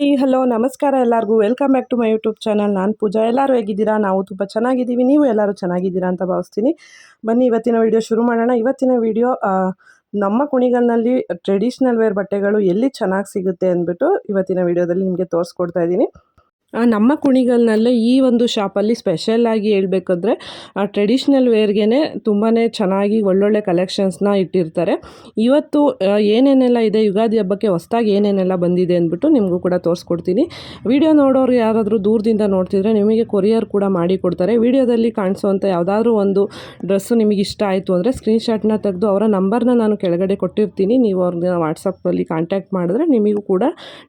ಈ ಹಲೋ, ನಮಸ್ಕಾರ ಎಲ್ಲರಿಗೂ. Welcome back to my YouTube channel ನಾನು ಪೂಜಾ. ಎಲ್ಲರೂ ಹೇಗಿದ್ದೀರಾ? ನಾವು ತುಂಬ ಚೆನ್ನಾಗಿದ್ದೀವಿ. ನೀವು ಎಲ್ಲರೂ ಚೆನ್ನಾಗಿದ್ದೀರಾ ಅಂತ ಭಾವಿಸ್ತೀನಿ. ಬನ್ನಿ, ಇವತ್ತಿನ ವಿಡಿಯೋ ಶುರು ಮಾಡೋಣ. ಇವತ್ತಿನ ವಿಡಿಯೋ ನಮ್ಮ ಕುಣಿಗಲ್ನಲ್ಲಿ ಟ್ರೆಡಿಷ್ನಲ್ ವೇರ್ ಬಟ್ಟೆಗಳು ಎಲ್ಲಿ ಚೆನ್ನಾಗಿ ಸಿಗುತ್ತೆ ಅಂದ್ಬಿಟ್ಟು ಇವತ್ತಿನ ವಿಡಿಯೋದಲ್ಲಿ ನಿಮಗೆ ತೋರಿಸ್ಕೊಡ್ತಾ ಇದ್ದೀನಿ. ನಮ್ಮ ಕುಣಿಗಲ್ನಲ್ಲೇ ಈ ಒಂದು ಶಾಪಲ್ಲಿ ಸ್ಪೆಷಲ್ಲಾಗಿ ಹೇಳಬೇಕಂದ್ರೆ ಟ್ರೆಡಿಷ್ನಲ್ ವೇರ್ಗೆ ತುಂಬಾ ಚೆನ್ನಾಗಿ ಒಳ್ಳೊಳ್ಳೆ ಕಲೆಕ್ಷನ್ಸ್ನ ಇಟ್ಟಿರ್ತಾರೆ. ಇವತ್ತು ಏನೇನೆಲ್ಲ ಇದೆ, ಯುಗಾದಿ ಹಬ್ಬಕ್ಕೆ ಹೊಸ್ದಾಗಿ ಏನೇನೆಲ್ಲ ಬಂದಿದೆ ಅಂದ್ಬಿಟ್ಟು ನಿಮಗೂ ಕೂಡ ತೋರಿಸ್ಕೊಡ್ತೀನಿ. ವಿಡಿಯೋ ನೋಡೋರು ಯಾರಾದರೂ ದೂರದಿಂದ ನೋಡ್ತಿದ್ರೆ ನಿಮಗೆ ಕೊರಿಯರ್ ಕೂಡ ಮಾಡಿ ಕೊಡ್ತಾರೆ. ವಿಡಿಯೋದಲ್ಲಿ ಕಾಣಿಸುವಂಥ ಯಾವುದಾದ್ರೂ ಒಂದು ಡ್ರೆಸ್ಸು ನಿಮಗೆ ಇಷ್ಟ ಆಯಿತು ಅಂದರೆ ಸ್ಕ್ರೀನ್ಶಾಟ್ನ ತೆಗೆದು ಅವರ ನಂಬರ್ನ ನಾನು ಕೆಳಗಡೆ ಕೊಟ್ಟಿರ್ತೀನಿ. ನೀವು ಅವ್ರನ್ನ ವಾಟ್ಸಪ್ಪಲ್ಲಿ ಕಾಂಟ್ಯಾಕ್ಟ್ ಮಾಡಿದ್ರೆ ನಿಮಗೂ ಕೂಡ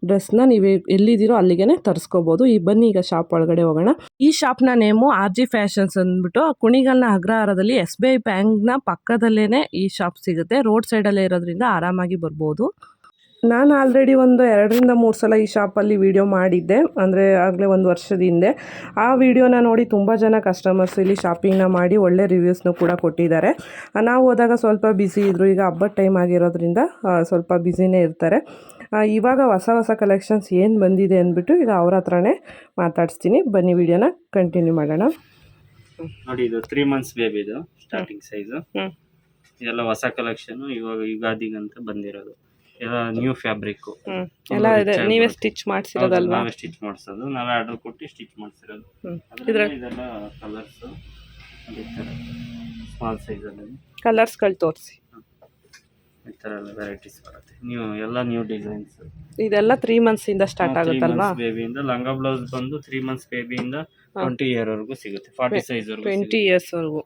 ಡ್ರೆಸ್ನ ನೀವು ಎಲ್ಲಿದ್ದೀರೋ ಅಲ್ಲಿಗೆ ತರಿಸ್ಕೋಬೋದು. ಬನ್ನಿ ಈಗ ಶಾಪ್ ಒಳಗಡೆ ಹೋಗೋಣ. ಈ ಶಾಪ್ನ ನೇಮು ಆರ್ ಜಿ ಫ್ಯಾಷನ್ಸ್ ಅಂದ್ಬಿಟ್ಟು ಕುಣಿಗಲ್ನ ಅಗ್ರಹಾರದಲ್ಲಿ ಎಸ್ ಬಿ ಐ ಬ್ಯಾಂಕ್ನ ಪಕ್ಕದಲ್ಲೇನೆ ಈ ಶಾಪ್ ಸಿಗುತ್ತೆ. ರೋಡ್ ಸೈಡ್ ಅಲ್ಲೇ ಇರೋದ್ರಿಂದ ಆರಾಮಾಗಿ ಬರ್ಬೋದು. ನಾನು ಆಲ್ರೆಡಿ ಒಂದು ಎರಡರಿಂದ ಮೂರು ಸಲ ಈ ಶಾಪಲ್ಲಿ ವಿಡಿಯೋ ಮಾಡಿದ್ದೆ. ಅಂದರೆ ಆಗಲೇ ಒಂದು ವರ್ಷದ ಹಿಂದೆ. ಆ ವಿಡಿಯೋನ ನೋಡಿ ತುಂಬ ಜನ ಕಸ್ಟಮರ್ಸ್ ಇಲ್ಲಿ ಶಾಪಿಂಗ್ನ ಮಾಡಿ ಒಳ್ಳೆ ರಿವ್ಯೂಸ್ನೂ ಕೂಡ ಕೊಟ್ಟಿದ್ದಾರೆ. ನಾವು ಹೋದಾಗ ಸ್ವಲ್ಪ ಬ್ಯುಸಿ ಇದ್ದರು ಈಗ ಹಬ್ಬದ ಟೈಮ್ ಆಗಿರೋದ್ರಿಂದ ಸ್ವಲ್ಪ ಬ್ಯುಸಿನೇ ಇರ್ತಾರೆ. ಇವಾಗ ಹೊಸ ಹೊಸ ಕಲೆಕ್ಷನ್ಸ್ ಏನು ಬಂದಿದೆ ಅಂದ್ಬಿಟ್ಟು ಈಗ ಅವ್ರ ಹತ್ರನೇ ಮಾತಾಡಿಸ್ತೀನಿ. ಬನ್ನಿ ವಿಡಿಯೋನ ಕಂಟಿನ್ಯೂ ಮಾಡೋಣ. ನೋಡಿ ಇದು ತ್ರೀ ಮಂತ್ಸ್ ಬೇಬಿ ಇದು ಸ್ಟಾರ್ಟಿಂಗ್ ಸೈಜು. ಇದೆಲ್ಲ ಹೊಸ ಕಲೆಕ್ಷನ್ ಇವಾಗ ಯುಗಾದಿಗಂತ ಬಂದಿರೋದು. ಎಲ್ಲ ನ್ಯೂ ಫ್ಯಾಬ್ರಿಕ್ ಎಲ್ಲ ಇದೆ ನೀವೇ ಸ್ಟಿಚ್ ಮಾಡಿಸಿರೋದಲ್ವಾ? ನಾವೇ ಸ್ಟಿಚ್ ಮಾಡಿಸೋದು. ನಾವೇ ಆರ್ಡರ್ ಕೊಟ್ಟು ಸ್ಟಿಚ್ ಮಾಡಿಸಿರೋದು. ಇದೆಲ್ಲ ಕಲರ್ಸ್ ಸ್ಮಾಲ್ ಸೈಜಲ್ಲಿ ಕಲರ್ಸ್ಗಳು ತೋರಿಸಿ. ಈ ಥರ ಎಲ್ಲ ವೆರೈಟೀಸ್ ಬರುತ್ತೆ. ನೀವು ಎಲ್ಲ ನ್ಯೂ ಡಿಸೈನ್ಸ್ ಇದೆಲ್ಲ ತ್ರೀ ಮಂತ್ಸಿಂದ ಸ್ಟಾರ್ಟ್ ಆಗುತ್ತಲ್ವಾ? ಬೇಬಿಯಿಂದ ಲಂಗ ಬ್ಲೌಸ್ ಬಂದು ತ್ರೀ ಮಂತ್ಸ್ ಬೇಬಿಯಿಂದ ಟ್ವೆಂಟಿ ಇಯರ್ ವರೆಗೂ ಸಿಗುತ್ತೆ. ಫಾರ್ಟಿ ಸೈಜ್ ವರೆಗೂ ಟ್ವೆಂಟಿ ಇಯರ್ಸ್ವರೆಗೂ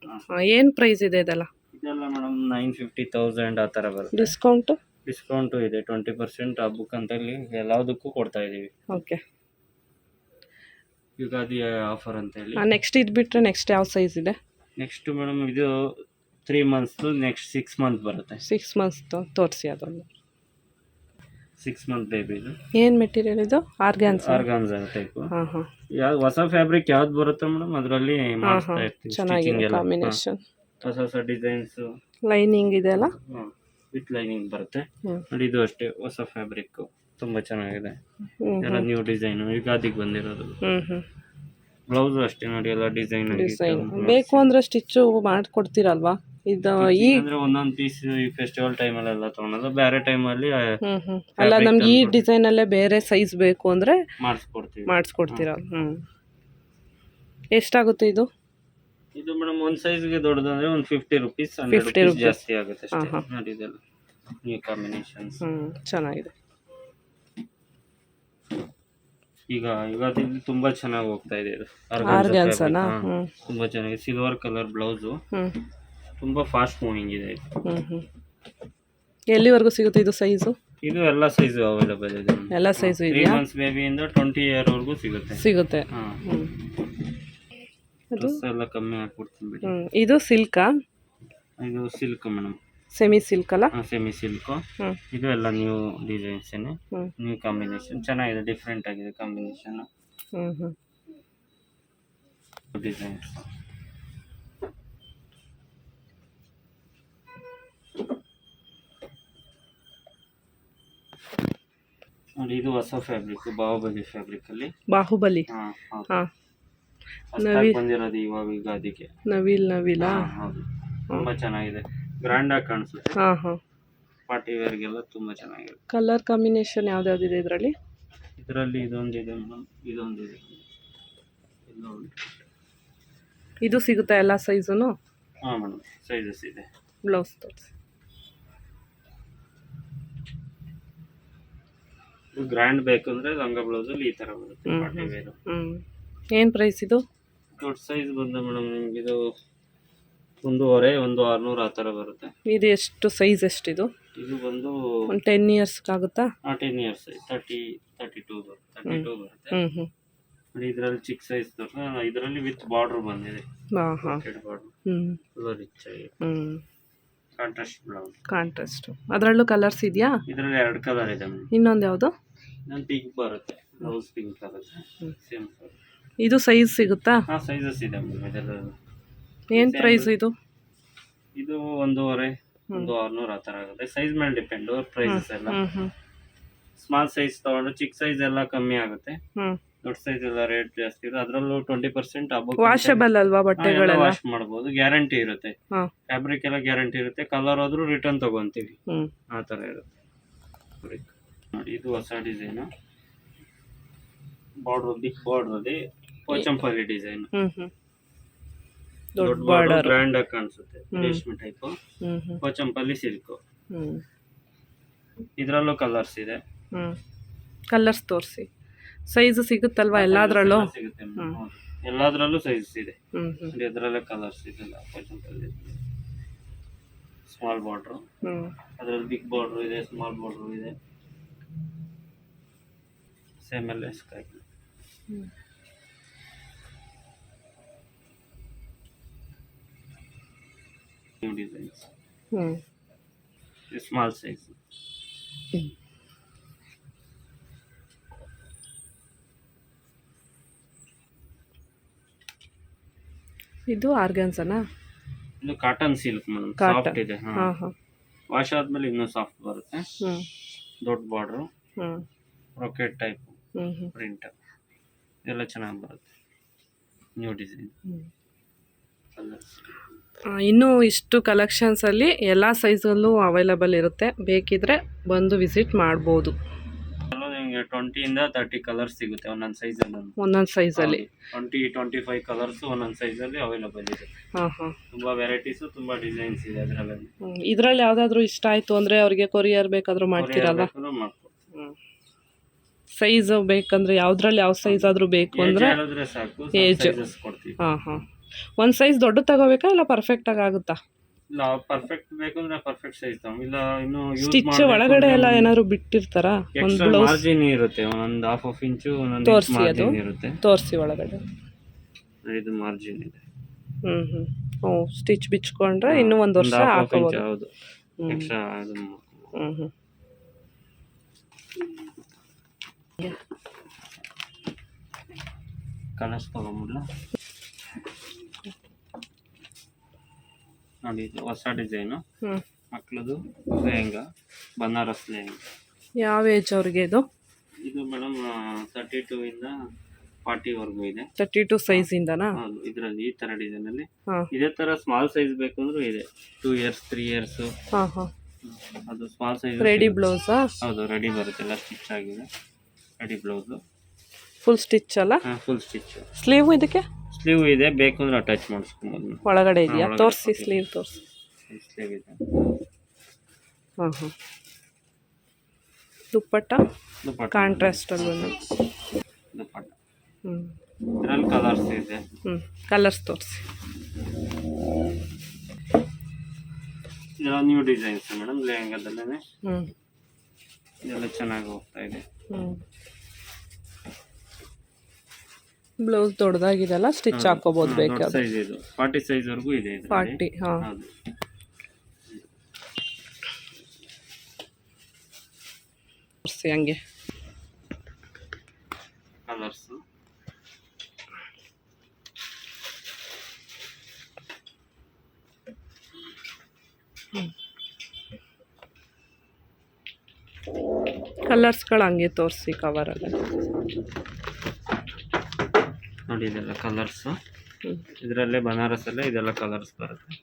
ಏನು ಪ್ರೈಸ್ ಇದೆ ಇದೆಲ್ಲ? ಇದೆಲ್ಲ ಮೇಡಮ್ ನೈನ್ ಫಿಫ್ಟಿ ತೌಸಂಡ್ ಆ ಥರ ಬರುತ್ತೆ. ಡಿಸ್ಕೌಂಟ್ ಡಿಸ್ಕೌಂಟು ಇದೆ ಟ್ವೆಂಟಿ ಪರ್ಸೆಂಟ್ ಹಬ್ಬಕ್ಕೆ ಅಂತಲ್ಲಿ ಎಲ್ಲದಕ್ಕೂ ಕೊಡ್ತಾ ಇದ್ದೀವಿ ಓಕೆ ಯುಗಾದಿ ಆಫರ್ ಅಂತ ಹೇಳಿ ನೆಕ್ಸ್ಟ್ ಇದು ಬಿಟ್ಟರೆ ನೆಕ್ಸ್ಟ್ ಯಾವ ಸೈಜ್ ಇದೆ? ನೆಕ್ಸ್ಟ್ ಮೇಡಮ್ ಇದು ತ್ರೀ ಮಂತ್ಸ್ದು ನೆಕ್ಸ್ಟ್ ಸಿಕ್ಸ್ ಮಂತ್ ಬರುತ್ತೆ. ಸಿಕ್ಸ್ ಮಂತ್ಸ್ ತೋರಿಸಿ ಅದೊಂದು. ಸಿಕ್ಸ್ ಮಂತ್ ಬೇಬಿ ಇದು. ಏನು ಮೆಟೀರಿಯಲ್ ಇದು? ಆರ್ಗಾನ್ಸ್ ಆರ್ಗಾನ್ಸ್ ಟೈಪ್ ಹಾಂ ಹಾಂ. ಯಾವ್ದು ಹೊಸ ಫ್ಯಾಬ್ರಿಕ್ ಯಾವ್ದು ಬರುತ್ತೆ ಮೇಡಮ್ ಅದರಲ್ಲಿ ಮಾಡಿಸ್ತಾ ಇರ್ತೀವಿ ಚೆನ್ನಾಗಿದೆ ಕಾಂಬಿನೇಷನ್. ಹೊಸ ಹೊಸ ಡಿಸೈನ್ಸ್ ಲೈನಿಂಗ್ ಇದೆ ಅಲ್ಲ? ವಿತ್ ಲೈನಿಂಗ್ ಬರುತ್ತೆ. ನೋಡಿ ಇದು ಅಷ್ಟೇ ಹೊಸ ಫ್ಯಾಬ್ರಿಕ್ ತುಂಬಾ ಚೆನ್ನಾಗಿದೆ. ಎಲ್ಲ ನ್ಯೂ ಡಿಸೈನ್ ಯುಗಾದಿಗೆ ಬಂದಿರೋದು. ಬ್ಲೌಸ್ ಅಷ್ಟೇ ನೋಡಿ ಎಲ್ಲ ಡಿಸೈನ್ ಡಿಸೈನ್ ಬೇಕು ಅಂದರೆ ಸ್ಟಿಚ್ಚು ಮಾಡ್ಕೊಡ್ತೀರಲ್ವಾ? ಇದು ಈ ಅಂದ್ರೆ ಒಂದೊಂದು ಪೀಸ್ ಈ ಫೆಸ್ಟಿವಲ್ ಟೈಮಲ್ಲೆಲ್ಲ ತೊಗೊಳೋದು ಬೇರೆ ಟೈಮ್ ಅಲ್ಲಿ ಅಲ್ಲ ನಮ್ಗೆ ಈ ಡಿಸೈನಲ್ಲೇ ಬೇರೆ ಸೈಜ್ ಬೇಕು ಅಂದರೆ ಮಾಡಿಸ್ಕೊಡ್ತೀವಿ. ಮಾಡಿಸ್ಕೊಡ್ತೀರ? ಹ್ಞೂ ಎಷ್ಟಾಗುತ್ತೆ ಇದು? ಇದು ಮೇಡಮ್ ಒಂದ್ ಸೈಜ್ಗೆ ದೊಡ್ಡದಂದ್ರೆ ಒಂದು ಫಿಫ್ಟಿ ರುಪೀಸ್ ಫಿಫ್ಟಿ 50 ರುಪೀಸ್ ಜಾಸ್ತಿ ಆಗುತ್ತೆ ಅಷ್ಟೇ. ನೋಡಿ ಇದೆಲ್ಲ ನ್ಯೂ ಕಾಂಬಿನೇಷನ್ಸ್ ಹ್ಞೂ ಚೆನ್ನಾಗಿದೆ. ಈಗ ಯುಗಾದಿ ತುಂಬಾ ಚೆನ್ನಾಗಿ ಹೋಗ್ತಾ ಇದೆ ಇದು. ತುಂಬಾ ಚೆನ್ನಾಗಿ. ಸಿಲ್ವರ್ ಕಲರ್ ಬ್ಲೌಸು ತುಂಬಾ ಫಾಸ್ಟ್ ಮೂವಿಂಗ್ ಇದೆ ಎಲ್ಲಿವರೆಗೂ ಸಿಗುತ್ತೆ ಇದು ಸೈಜು ಇದು ಎಲ್ಲ ಸೈಜ್ ಅವೈಲೇಬಲ್ ಇದೆ. ಎಲ್ಲ ಸೈಜು ತ್ರೀ ಇದೆಯಾ? ಮಂತ್ಸ್ ಬೇಬಿಯಿಂದ ಟ್ವೆಂಟಿ ಇಯರ್ ವರೆಗೂ ಸಿಗುತ್ತೆ. ಸಿಗುತ್ತೆ. ಹಾ. ಅದು? ಡ್ರೆಸ್ ಎಲ್ಲ ಕಮ್ಮಿ ಹಾಕ್ಬಿಡ್ತೀನಿ ಬಿಡಿ. ಇದು ಸಿಲ್ಕಾ ಇದು ಸಿಲ್ಕ್ ಮೇಡಮ್. ಸೆಮಿ ಸಿಲ್ಕ್ ಅಲ್ಲ ಸೆಮಿ ಸಿಲ್ಕು ಇದು ಎಲ್ಲ ನ್ಯೂ ಡಿಸೈನ್ಸ್ ಹ್ಞೂ ನ್ಯೂ ಕಾಂಬಿನೇಷನ್ ಚೆನ್ನಾಗಿದೆ ಡಿಫ್ರೆಂಟ್ ಆಗಿದೆ ಕಾಂಬಿನೇಷನ್ ಹ್ಞೂ ಹ್ಞೂ ಡಿಸೈನ್ಸ್ ನೋಡಿ ಇದು ಹೊಸ ಫ್ಯಾಬ್ರಿಕ್ ಬಾಹುಬಲಿ ಫ್ಯಾಬ್ರಿಕ್ ಅಲ್ಲಿ. ಬಾಹುಬಲಿ. ಹಾ ಹೌದು. ಹಾಂ. ಹೊಸ್ದಾಗಿ ನವಿ- ಬಂದಿರೋದು ಇವಾಗ ಅದಕ್ಕೆ. ನವಿಲ್ ನವಿಲಾ ಹೌದು. ತುಂಬಾ ಚೆನ್ನಾಗಿದೆ. ಗ್ರ್ಯಾಂಡ್ ಆಗಿ ಕಾಣಿಸುತ್ತೆ. ಹಾಂ ಹಾಂ. ಪಾರ್ಟಿ ವೇರ್ಗೆಲ್ಲ ತುಂಬಾ ಚೆನ್ನಾಗಿದೆ. ಕಲರ್ ಕಾಂಬಿನೇಷನ್ ಯಾವ್ದ್ಯಾವ್ದಿದೆ ಇದರಲ್ಲಿ? ಇದರಲ್ಲಿ ಇದೊಂದಿದೆ ಮೇಡಮ್. ಇದೊಂದಿದೆ ಇದು. ಇದು ಸಿಗುತ್ತಾ ಎಲ್ಲ ಸೈಜುನು? ಹಾಂ ಮೇಡಮ್. ಸೈಜಸ್ ಇದೆ. ಬ್ಲೌಸ್ ತೋರಿಸಿ. ಇದು ಗ್ರ್ಯಾಂಡ್ ಬೇಕಂದ್ರೆ ಲಂಗ ಬ್ಲೌಸ್ ಅಲ್ಲಿ ಈ ತರ ಬರುತ್ತೆ ಪಾರ್ಟಿ ವೇರ್. ಹ್ಞೂ ಏನು ಪ್ರೈಸ್ ಇದು? ದೊಡ್ಡ ಸೈಜ್ ಬಂದ ಮೇಡಮ್ ನಿಮ್ಗೆ ಇದು ಒಂದೂವರೆ ಒಂದು ಆರ್ನೂರು ಆ ಥರ ಬರುತ್ತೆ. ಇದು ಎಷ್ಟು ಸೈಜ್ ಎಷ್ಟಿದು? ಇದು ಬಂದು ಒಂದು ten ಇಯರ್ಸ್ಗಾಗುತ್ತಾ ten years thirty thirty two thirty two ಬರುತ್ತೆ. ಹ್ಞೂ ಹ್ಞೂ ಇದರಲ್ಲಿ ಚಿಕ್ಕ ಸೈಜ್ ಇದರಲ್ಲಿ ವಿತ್ ಬಾರ್ಡರ್ ಬಂದಿದೆ. ಹಾಂ ಹಾಂ. ಬಾರ್ಡರ್ ಹ್ಞೂ ರಿಚ್ ಆಗಿ. ಹ್ಞೂ ಕಾಂಟ್ರಾಸ್ಟ್ ಬ್ಲೌಸ್ ಕಾಂಟ್ರಾಸ್ಟ್ ಅದರಲ್ಲೂ ಕಲರ್ಸ್ ಇದೆಯಾ? ಇದರಲ್ಲಿ ಎರಡು ಕಲರ್ ಇದೆ ಇನ್ನೊಂದು ಯಾವುದು? ನಾನು ಪಿಂಕ್ ಬರುತ್ತೆ. Blouse pink colour. ಸೇಮ್ ಇದು ಸೈಜ್ ಸಿಗುತ್ತಾ? ಹಾಂ ಸೈಜಸ್ ಇದೆ ಮೇಡಮ್. ಇದೆಲ್ಲ ಏನು ಪ್ರೈಸ್ ಇದು? ಇದು ಒಂದೂವರೆ ಒಂದು ಆರ್ನೂರು ಆ ಥರ ಆಗುತ್ತೆ. ಸೈಜ್ ಮೇಲೆ ಡಿಪೆಂಡ್ ಪ್ರೈಸಸ್ ಎಲ್ಲ. ಸ್ಮಾಲ್ ಸೈಜ್ ತಗೊಂಡ್ರೆ ಚಿಕ್ಕ ಸೈಜ್ ಎಲ್ಲ ಕಮ್ಮಿ ಆಗುತ್ತೆ. ದೊಡ್ಡ ಸೈಜ್ ಎಲ್ಲ ರೇಟ್ ಜಾಸ್ತಿ ಇದೆ. ಅದರಲ್ಲೂ ಟ್ವೆಂಟಿ ಪರ್ಸೆಂಟ್ ವಾಷಬಲ್ ಅಲ್ವಾ ಬಟ್ಟೆಗಳೆಲ್ಲ? ವಾಶ್ ಮಾಡ್ಬೋದು. ಗ್ಯಾರಂಟಿ ಇರುತ್ತೆ. ಫ್ಯಾಬ್ರಿಕ್ ಎಲ್ಲ ಗ್ಯಾರಂಟಿ ಇರುತ್ತೆ. ಕಲರ್ ಆದ್ರೂ ರಿಟರ್ನ್ ತಗೊಂತೀವಿ. ಆ ಥರ ಇರುತ್ತೆ. ನೋಡಿ ಇದು ಹೊಸ ಡಿಸೈನು ಬಾರ್ಡ್ರ್ ಬಿಗ್ ಬಾರ್ಡ್ರ್ ಅಲ್ಲಿ ಪೋಚಂಪಲ್ಲಿ ಡಿಸೈನ್ ದೊಡ್ಡ ಬಾರ್ಡರ್ ಗ್ರ್ಯಾಂಡ್ ಆಗಿ ಕಾಣಿಸುತ್ತೆ. ರೇಷ್ಮೆ ಟೈಪ್ ಪೋಚಂಪಲ್ಲಿ ಸಿಲ್ಕ್. ಇದ್ರಲ್ಲೂ ಕಲರ್ಸ್ ಇದೆ. ಕಲರ್ಸ್ ತೋರಿಸಿ. ಸೈಜ್ ಸಿಗುತ್ತಲ್ವಾ ಎಲ್ಲಾದ್ರಲ್ಲೂ? ಸಿಗುತ್ತೆ. ಎಲ್ಲಾದ್ರಲ್ಲೂ ಸೈಜ್ ಇದೆ. ಅದರಲ್ಲೇ ಕಲರ್ಸ್ ಇದೆಲ್ಲ ಕೊಚಂಪಲ್ಲಿ ಸ್ಮಾಲ್ ಬಾರ್ಡ್ರು ಅದರಲ್ಲಿ ಬಿಗ್ ಬಾರ್ಡ್ರು ಇದೆ ಸ್ಮಾಲ್ ಬಾರ್ಡ್ರು ಇದೆ. ಸೇಮ್ ಎಲ್ಲ ಸ್ಕೈ ಹ್ಮ್. ನ್ಯೂ ಡಿಸೈನ್ಸ್ ಹ್ಮ್ ಸ್ಮಾಲ್ ಸೈಜ್ ಇದು ಆರ್ಗನ್ಸನಾ? ಇದು ಕಾಟನ್ ಸಿಲ್ಕ್ ಮೇಡಮ್ ಸಾಫ್ಟ್ ಇದೆ ವಾಶ್ ಆದ್ಮೇಲೆ ಇನ್ನೂ ಸಾಫ್ಟ್ ಬರುತ್ತೆ. ದೊಡ್ಡ ಬಾರ್ಡ್ರು ರೊಕೆಟ್ ಟೈಪ್ ಪ್ರಿಂಟ್ ಇದೆಲ್ಲ ಚೆನ್ನಾಗಿ ಬರುತ್ತೆ. ನ್ಯೂ ಡಿಸೈನ್ ಕಲರ್ಸ್ ಇನ್ನೂ ಇಷ್ಟು ಕಲೆಕ್ಷನ್ಸಲ್ಲಿ ಎಲ್ಲ ಸೈಜಲ್ಲೂ ಅವೈಲಬಲ್ ಇರುತ್ತೆ. ಬೇಕಿದ್ರೆ ಬಂದು ವಿಸಿಟ್ ಮಾಡ್ಬೋದು. ನಿಮಗೆ ಟ್ವೆಂಟಿಯಿಂದ ತರ್ಟಿ ಕಲರ್ಸ್ ಸಿಗುತ್ತೆ ಒಂದೊಂದು ಸೈಜಲ್ಲಿ ಒಂದೊಂದು ಸೈಜಲ್ಲಿ ಟ್ವೆಂಟಿ ಟ್ವೆಂಟಿ ಫೈವ್ ಕಲರ್ಸ್ ಒಂದೊಂದು ಸೈಜಲ್ಲಿ ಅವೈಲಬಲ್ ಇದೆ. ತುಂಬ ವೆರೈಟೀಸು ತುಂಬ ಡಿಸೈನ್ಸ್ ಇದೆ ಅದರಲ್ಲಿ. ಇದರಲ್ಲಿ ಯಾವುದಾದ್ರೂ ಇಷ್ಟ ಆಯಿತು ಅಂದರೆ ಅವ್ರಿಗೆ ಕೊರಿಯರ್ ಬೇಕಾದರೂ ಮಾಡ್ತೀರಲ್ಲ? ಸೈಜ್ ಬೇಕಂದ್ರೆ ಯಾವ್ದ್ರಲ್ಲಿ ಯಾವ ಸೈಜ್ ಆದರೂ ಬೇಕು ಅಂದರೆ ಏಜ್ ಹಾಂ ಹಾಂ. ಒಂದು ಸೈಜ್ ದೊಡ್ಡ ತಗೋಬೇಕಾ ಇಲ್ಲ ಪರ್ಫೆಕ್ಟಾಗಿ ಆಗುತ್ತಾ? ಇಲ್ಲ ಪರ್ಫೆಕ್ಟ್ ಬೇಕು ಅಂದ್ರೆ ಪರ್ಫೆಕ್ಟ್ ಸೈಜ್ ಇಲ್ಲ ಇನ್ನು ಸ್ಟಿಚ್ ಒಳಗಡೆ ಎಲ್ಲ ಏನಾದ್ರು ಬಿಟ್ಟಿರ್ತಾರಾ? ಒಂದು ಬ್ಲೌಸ್ ಮಾರ್ಜಿನ್ ಇರುತ್ತೆ ಒಂದು ಹಾಫ್ ಆಫ್ ಇಂಚು ಒಂದೊಂದು ತೋರ್ಸಿ ಅದು. ಮಾರ್ಜಿನ್ ಇರುತ್ತೆ. ತೋರಿಸಿ ಒಳಗಡೆ. ಇದು ಮಾರ್ಜಿನ್ ಇದೆ. ಹ್ಞೂ ಹ್ಞೂ ಓ ಸ್ಟಿಚ್ ಬಿಚ್ಕೊಂಡ್ರೆ ಇನ್ನೂ ಒಂದು ವರ್ಷ half half inch ಹಾಕೋಬೋದು. ಹೌದು. ಹ್ಮ್. ಎಕ್ಸ್ಟ್ರಾ ಹ್ಞೂ ಹ್ಞೂ ಕಲರ್ಸ್ ತಗೊಂಬಿಡ್ಲ ನೋಡಿ ಇದು ಹೊಸ ಡಿಸೈನು. ಮಕ್ಕಳದು ಲೆಹಂಗಾ ಬನಾರಸ್ ಲೆಹಂಗಾ. ಯಾವ ಏಜ್ ಅವ್ರಿಗೆ ಇದು? ಇದು ಮೇಡಮ್ ತರ್ಟಿ ಟೂ ಇಂದ ಫಾರ್ಟಿವರೆಗೂ ಇದೆ. ತರ್ಟಿ ಟು ಸೈಜ್ ಇಂದನಾ ಇದರಲ್ಲಿ ಈ ತರ ಡಿಸೈನ್ ಅಲ್ಲಿ. ಇದೇ ತರ ಸ್ಮಾಲ್ ಸೈಜ್ ಬೇಕಂದ್ರು ಇದೆ. ಟೂ ಇಯರ್ಸ್ ತ್ರೀ ಇಯರ್ಸ್ ಅದು ಸ್ಮಾಲ್ ಸೈಜ್ ರೆಡಿ ಬ್ಲೌಸ್ ಹೌದು ರೆಡಿ ಬರುತ್ತೆ. ಎಲ್ಲ ಸ್ಟಿಚ್ ಆಗಿದೆ. ರೆಡಿ ಬ್ಲೌಸ್ ಫುಲ್ ಸ್ಟಿಚ್ ಅಲ್ಲ? ಫುಲ್ ಸ್ಟಿಚ್ ಸ್ಲೀವ್ ಇದಕ್ಕೆ? ಸ್ಲೀವ್ ಇದೆ ಬೇಕು ಅಂದ್ರೆ ಅಟ್ಯಾಚ್ ಮಾಡಿಸ್ಕೊಬೋದು ಒಳಗಡೆ ಇದೆಯಾ? ಒಳಗಡೆ ತೋರಿಸಿ ಕೊಟ್ಟಿದ್ದೀನಿ. ಸ್ಲೀವ್ ತೋರಿಸಿ. ಸ್ಲೀವ್ ಇದೆ. ಹಾಂ ಹಾಂ ದುಪ್ಪಟ್ಟ? ದುಪ್ಪಟ್ಟ. ಕಾಂಟ್ರಾಸ್ಟ್ ಅಲ್ಲಿ ಬಂದು ದುಪ್ಪಟ್ಟ. ಹ್ಞೂ ಇದರಲ್ಲಿ ಕಲರ್ಸ್ ಇದೆ. ಹ್ಞೂ ಕಲರ್ಸ್ ತೋರಿಸಿ. ಇದೆಲ್ಲ ನ್ಯೂ ಡಿಸೈನ್ಸ್ ಮೇಡಮ್ ಲೆಹಂಗಾದಲ್ಲೇ ಹ್ಞೂ ಇದೆಲ್ಲ ಚೆನ್ನಾಗಿ ಹೋಗ್ತಾ ಇದೆ. ಹ್ಞೂ ಬ್ಲೌಸ್ ದೊಡ್ಡದಾಗಿದೆಲ್ಲ ಸ್ಟಿಚ್ ಹಾಕೋಬಹುದು ಬೇಕಾದ್ರೆ. ಸೈಜ್ ಇದು. ಫಾರ್ಟಿ ಸೈಜ್ ವರೆಗೂ ಇದೆ ಇದು ಫಾರ್ಟಿ ಹಾಂ. ತೋರಿಸಿ ಹಂಗೆ. ಕಲರ್ಸ್ ಕಲರ್ಸ್ಗಳು ಹಂಗೆ ತೋರಿಸಿ ಕವರಲ್ಲಿ ನೋಡಿ ಇದೆಲ್ಲ ಕಲರ್ಸ್ ಇದರಲ್ಲೇ ಬನಾರಸ್ ಅಲ್ಲೇ ಇದೆಲ್ಲ ಕಲರ್ಸ್ ಬರುತ್ತೆ.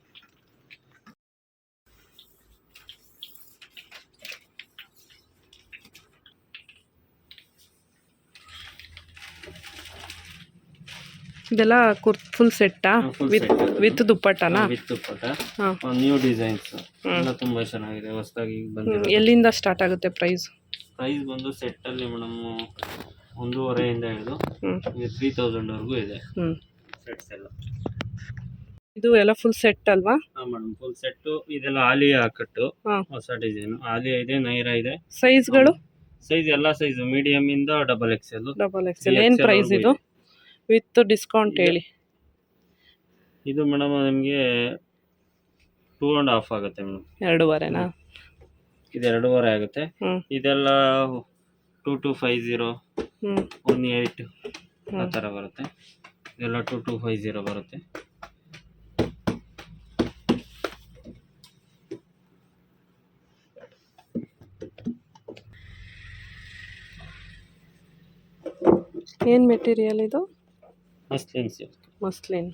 ಇದೆಲ್ಲ ಕುರ್ ಫುಲ್ ಸೆಟ್ ವಿತ್ ದುಪ್ಪಟ್ಟನ ವಿತ್ ದುಪ್ಪಟ್ಟನಾ? ವಿತ್ ದುಪ್ಪಟ್ಟ. ನ್ಯೂ ಡಿಸೈನ್ಸ್ ಎಲ್ಲ ತುಂಬಾ ಚೆನ್ನಾಗಿದೆ. ಹೊಸದಾಗಿ ಎಲ್ಲಿಂದ ಸ್ಟಾರ್ಟ್ ಆಗುತ್ತೆ ಪ್ರೈಸ್ ಪ್ರೈಸ್ ಬಂದು ಸೆಟ್ ಅಲ್ಲಿ ಮೇಡಮ್ ಒಂದೂವರೆಯಿಂದ ಹಿಡಿದು ತ್ರೀ ತೌಸಂಡ್ ವರೆಗೂ ಇದೆ. ಹ್ಞೂ ಸೆಟ್ಸ್ ಎಲ್ಲ. ಇದು ಎಲ್ಲ ಫುಲ್ ಸೆಟ್ ಅಲ್ವಾ? ಹಾ ಮೇಡಮ್ ಫುಲ್ ಸೆಟ್ಟು ಇದೆಲ್ಲ ಆಲಿಯಾ ಕಟ್ಟು. ಹಾಂ. ಹೊಸ ಡಿಸೈನ್ ಆಲಿಯಾ ಇದೆ ನೈರಾ ಇದೆ. ಸೈಜ್ಗಳು ಸೈಜ್ ಎಲ್ಲ ಸೈಜ್ ಮೀಡಿಯಂ ಇಂದ double X L double XL ಏನು ಪ್ರೈಸ್ ಇದು? ವಿತ್ ಡಿಸ್ಕೌಂಟ್ ಹೇಳಿ. ಇದು ಮೇಡಮ್ ನಿಮಗೆ ಟೂ ಆ್ಯಂಡ್ ಹಾಫ್ ಆಗುತ್ತೆ ಮೇಡಮ್ ಎರಡೂವರೆನಾ? ಇದು ಎರಡೂವರೆ ಆಗುತ್ತೆ. ಇದೆಲ್ಲ two two five zero one eight ಆ ಥರ ಬರುತ್ತೆ. ಇದೆಲ್ಲ ಟೂ ಟು ಫೈವ್ ಜೀರೋ ಬರುತ್ತೆ. ಏನು ಮೆಟೀರಿಯಲ್ ಇದು? Muslin silk muslin.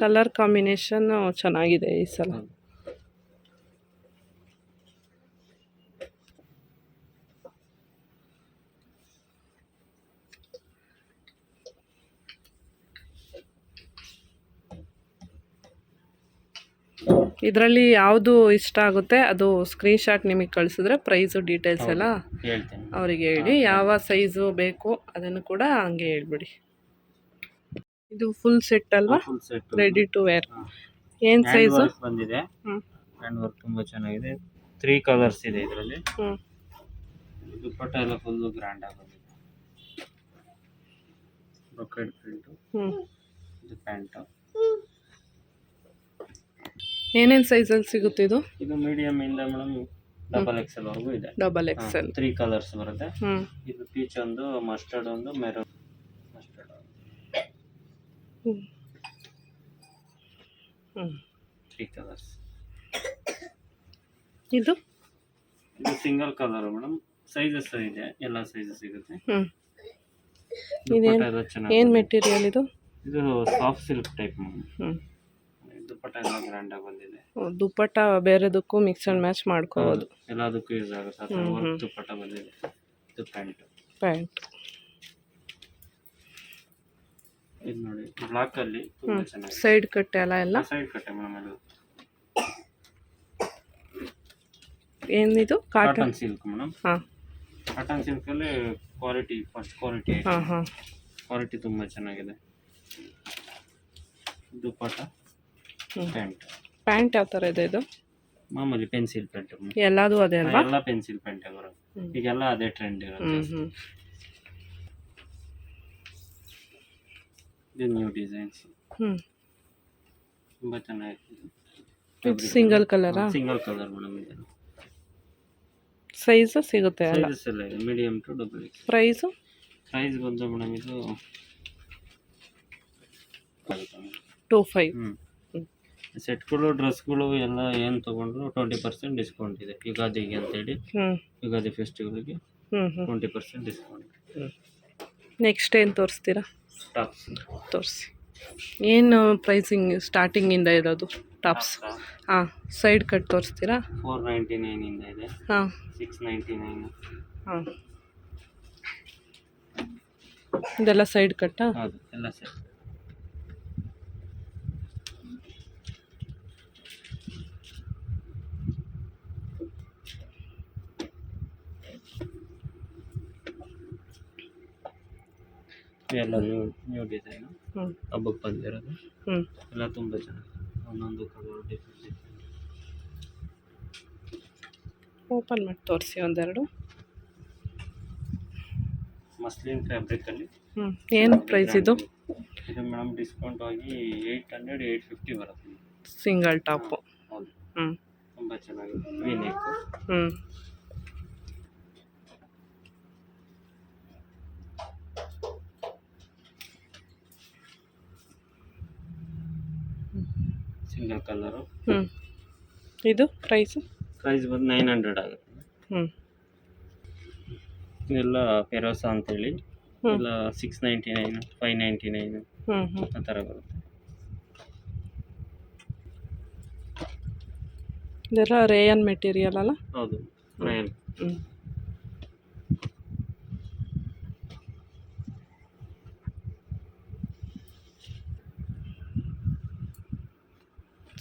Colour combination ಚೆನ್ನಾಗಿದೆ ಈ ಸಲ. ಇದರಲ್ಲಿ ಯಾವುದು ಇಷ್ಟ ಆಗುತ್ತೆ ಅದು ಸ್ಕ್ರೀನ್ಶಾಟ್ ನಿಮಗೆ ಕಳಿಸಿದ್ರೆ ಪ್ರೈಸು ಡೀಟೇಲ್ಸ್ ಎಲ್ಲ ಹೇಳ್ತೇನೆ. ಅವರಿಗೆ ಹೇಳಿ. ಯಾವ ಸೈಜು ಬೇಕು ಅದನ್ನು ಕೂಡ ಹಂಗೆ ಹೇಳ್ಬಿಡಿ. ಇದು ಫುಲ್ ಸೆಟ್ ಅಲ್ವಾ? Full set ready to wear ಏನು ಸೈಜು ಬಂದಿದೆ. ಹ್ಯಾಂಡ್ ವರ್ಕ್ ತುಂಬಾ ಚೆನ್ನಾಗಿದೆ. ತ್ರೀ ಕಲರ್ಸ್ ಇದೆ ಇದರಲ್ಲಿ. ದುಪ್ಪಟ್ಟ ಎಲ್ಲ ಫುಲ್ ಗ್ರ್ಯಾಂಡ್ ಆಗಿ ಬಂದಿದೆ. ಬ್ರೊಕೆಡ್ ಪ್ರಿಂಟು ಇದು ಪ್ಯಾಂಟು ಏನೇನು ಸೈಜಲ್ಲಿ ಸಿಗುತ್ತೆ ಇದು? ಇದು ಮೀಡಿಯಂ ಇಂದ ಮೇಡಮ್ ಡಬಲ್ ಎಕ್ಸೆಲ್ ವರೆಗೂ ಇದೆ. ಡಬಲ್ ಎಕ್ಸೆಲ್ ತ್ರೀ ಕಲರ್ಸ್ ಬರುತ್ತೆ. ಹ್ಞೂ ಇದು ಪೀಚ್ ಒಂದು ಮಸ್ಟರ್ಡ್ ಒಂದು ಮೆರೂನ್ ಮಸ್ಟರ್ಡ್ ಹ್ಞೂ ಹ್ಞೂ ತ್ರೀ ಕಲರ್ಸ್ ಇದು? ಇದು ಸಿಂಗಲ್ ಕಲರ್ ಮೇಡಮ್. ಸೈಜಸ್ ಇದೆ ಎಲ್ಲ ಸೈಜಸ್ ಸಿಗುತ್ತೆ. ಹ್ಞೂ ಏನು ಮೆಟೀರಿಯಲ್ ಇದು? ಇದು ಸಾಫ್ಟ್ ಸಿಲ್ಕ್ ಟೈಪ್ ಮೇಡಮ್. ಹ್ಞೂ ದುಪ್ಪಟ್ಟ ಎಲ್ಲ ಬಂದಿದೆ. ದುಪ್ಪಟ್ಟ ಬೇರೆದಕ್ಕೂ ಮಿಕ್ಸ್ ಅಂಡ್ ಮ್ಯಾಚ್ ಮಾಡ್ಕೋಬೋದು. ಎಲ್ಲದಕ್ಕೂ ಯೂಸ್ ಆಗುತ್ತೆ. ಆ ಥರ ವರ್ಕ್ ದುಪ್ಪಟ್ಟ ಬಂದಿದೆ. ಇದು ಪ್ಯಾಂಟ್ ಪ್ಯಾಂಟ್ ಇದು ನೋಡಿ ಬ್ಲಾಕ್ ಅಲ್ಲಿ ತುಂಬಾ ಸೈಡ್ ಕಟ್ ಎಲ್ಲ? ಎಲ್ಲ ಸೈಡ್ ಕಟ್ಟೆ ಮೇಡಮ್ ಇದು. ಏನಿದು? Cotton cotton silk madam. ಹಾಂ. ಕಾಟನ್ ಸಿಲ್ಕ್ ಅಲ್ಲಿ ಕ್ವಾಲಿಟಿ ಫಸ್ಟ್ ಕ್ವಾಲಿಟಿ ಹಾಂ ಹಾಂ. ಕ್ವಾಲಿಟಿ ತುಂಬಾ ಚೆನ್ನಾಗಿದೆ. ದುಪ್ಪಟ್ಟ. ಪ್ಯಾಂಟ್. ಪ್ಯಾಂಟ್ ಯಾವ ಥರ ಇದೆ ಇದು? ಮಾಮೂಲಿ ಪೆನ್ಸಿಲ್ ಪ್ಯಾಂಟ್ ಎಲ್ಲದು ಅದೇ ಅಲ್ವಾ? ಎಲ್ಲ ಪೆನ್ಸಿಲ್ ಪ್ಯಾಂಟ್ ಬರೋದು. ಈಗೆಲ್ಲ ಅದೇ ಟ್ರೆಂಡ್ ಇರೋದು ಇದು ನ್ಯೂ ಡಿಸೈನ್ಸ್ ಹ್ಞೂ ತುಂಬಾ ಚೆನ್ನಾಗಿದೆ ಸಿಂಗಲ್ ಕಲರಾ ಸಿಂಗಲ್ ಕಲರ್ ಮೇಡಮ್ ಇದೆ. ಸೈಜ್ ಸಿಗುತ್ತೆ ಅಲ್ಲ? Medium to double X price price ಬಂದು ಮೇಡಮ್ ಇದು ಟೂ ಫೈವ್ ಸೆಟ್ಗಳು ಡ್ರೆಸ್ಗಳು ಎಲ್ಲ ಏನು ತೊಗೊಂಡ್ರು ಟ್ವೆಂಟಿ ಪರ್ಸೆಂಟ್ ಡಿಸ್ಕೌಂಟ್ ಇದೆ. ಯುಗಾದಿಗೆ ಅಂತೇಳಿ. ಹ್ಞೂ ಯುಗಾದಿ ಫೆಸ್ಟಿವಲ್ಗೆ ಹ್ಞೂ ಹ್ಞೂ ಟ್ವೆಂಟಿ ಪರ್ಸೆಂಟ್ ಡಿಸ್ಕೌಂಟ್ ನೆಕ್ಸ್ಟ್ ಏನು ತೋರಿಸ್ತೀರಾ? ಟಾಪ್ಸ್ ತೋರಿಸಿ. ಏನು ಪ್ರೈಸಿಂಗ್ ಸ್ಟಾರ್ಟಿಂಗಿಂದ ಇರೋದು? ಟಾಪ್ಸ್ ಹಾಂ ಸೈಡ್ ಕಟ್ ತೋರಿಸ್ತೀರಾ? ಫೋರ್ ನೈಂಟಿ ನೈನಿಂದ ಇದೆ. ಹಾಂ. ಸಿಕ್ಸ್ ನೈಂಟಿ ನೈನ್ ಹಾಂ. ಇದೆಲ್ಲ ಸೈಡ್ ಕಟ್ಟಾ ಹೌದು ಎಲ್ಲ ಸೆಟ್ ಎಲ್ಲ ನ್ಯೂ ನ್ಯೂ ಡಿಸೈನು ಹ್ಞೂ ಹಬ್ಬಕ್ಕೆ ಬಂದಿರೋದು. ಹ್ಞೂ ಎಲ್ಲ ತುಂಬ ಚೆನ್ನಾಗಿದೆ ಒಂದೊಂದು ಕಲರ್ ಡಿಫ್ರೆಂಟ್ ಡಿಫ್ರೆಂಟ್ ಓಪನ್ ಮಾಡಿ ತೋರಿಸಿ ಒಂದೆರಡು. ಮಸ್ಲಿನ್ ಫ್ಯಾಬ್ರಿಕಲ್ಲಿ ಹ್ಞೂ ಏನು ಪ್ರೈಸ್ ಇದು? ಇದು ಮೇಡಮ್ ಡಿಸ್ಕೌಂಟ್ ಆಗಿ ಏಯ್ಟ್ ಹಂಡ್ರೆಡ್ ಏಯ್ಟ್ ಫಿಫ್ಟಿ ಬರುತ್ತೆ. ಸಿಂಗಲ್ ಟಾಪು ಹೌದು. ಹ್ಞೂ ತುಂಬ ಚೆನ್ನಾಗಿದೆ. ಹ್ಞೂ ಸಿಂಗಲ್ ಕಲರು. ಹ್ಞೂ ಇದು ಪ್ರೈಸು ಪ್ರೈಸ್ ಬಂದು ನೈನ್ ಹಂಡ್ರೆಡ್ ಆಗುತ್ತೆ. ಹ್ಞೂ ಇದೆಲ್ಲ ಪೆರೋಸಾ ಅಂತೇಳಿ. ಎಲ್ಲ six ninety nine five ninety nine ಹ್ಞೂ ಹ್ಞೂ ಆ ಥರ ಬರುತ್ತೆ. ಇದೆಲ್ಲ ರೇಯನ್ ಮೆಟೀರಿಯಲ್ ಅಲ್ಲ? ಹೌದು ರೇಯನ್ ಹ್ಞೂ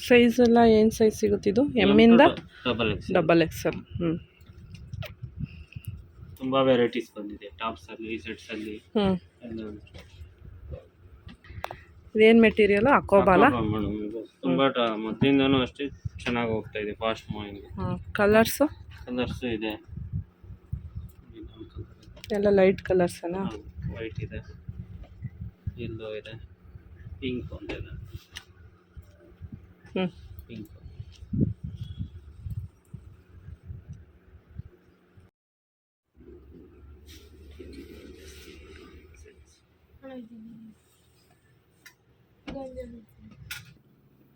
ಸೈಜ್ ಎಲ್ಲ ಏನು ಸೈಜ್ ಸಿಗುತ್ತಿದ್ದು ಎಮ್ಮಿಂದ ಡಬಲ್ ಎಕ್ಸ್ ಡಬಲ್ ಎಕ್ಸ್ ಹ್ಞೂ ತುಂಬ ವೆರೈಟೀಸ್ ಬಂದಿದೆ. ಟಾಪ್ಸಲ್ಲಿ ಸೆಟ್ಸಲ್ಲಿ ಹ್ಞೂ ಇದೇನು ಮೆಟೀರಿಯಲ್ ಅಕೋಬಾಲ ತುಂಬ ಮೊದಲಿಂದನೂ ಅಷ್ಟೇ ಚೆನ್ನಾಗಿ ಹೋಗ್ತಾ ಇದೆ ಫಾಸ್ಟ್ ಮೂವಿಂಗ್ ಹಾಂ ಕಲರ್ಸು ಕಲರ್ಸು ಇದೆ. ಎಲ್ಲ ಲೈಟ್ ಕಲರ್ಸ್ ವೈಟ್ ಇದೆ. ಎಲ್ಲೋ ಇದೆ. ಪಿಂಕ್ ಒಂದಿದೆ. ಪಿಂಕ್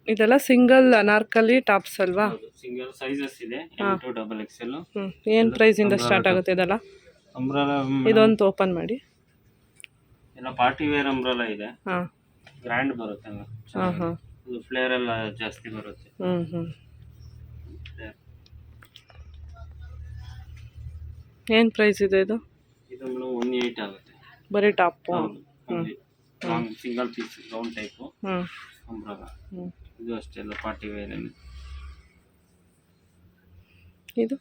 ಇದೆಲ್ಲ ಸಿಂಗಲ್ ಅನಾರ್ಕಲಿ ಟಾಪ್ಸ್ ಅಲ್ವಾ? ಸಿಂಗಲ್ ಸೈಜಸ್ ಇದೆ ಟು ಡಬಲ್ ಎಕ್ಸೆಲ್ ಹ್ಞೂ ಪ್ರೈಸ್ ಇಂದ ಸ್ಟಾರ್ಟ್ ಆಗುತ್ತೆ ಇದೆಲ್ಲ? ಅಂಬ್ರಲಾ ಇದೊಂದು ಓಪನ್ ಮಾಡಿ. ಎಲ್ಲ ಪಾರ್ಟಿ ವೇರ್ ಅಂಬ್ರಲಾ ಇದೆ. ಹಾಂ. ಗ್ರ್ಯಾಂಡ್ ಬರುತ್ತೆ. ಹಾಂ ಹಾಂ. ಇದು ಫ್ಲೇರ್ ಎಲ್ಲ ಜಾಸ್ತಿ ಬರುತ್ತೆ. ಹ್ಞೂ ಹ್ಞೂ. ಏನು ಪ್ರೈಸ್ ಇದೆ ಇದು? ಇದು ಒನ್ ಏಯ್ಟ್ ಆಗುತ್ತೆ. ಬರೀ top long single piece round type ಹ್ಞೂ ಇದು ಅಷ್ಟೇ ಎಲ್ಲ ಪಾರ್ಟಿ ವೇರ್ ಇದು? ಇದು